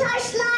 taşlar.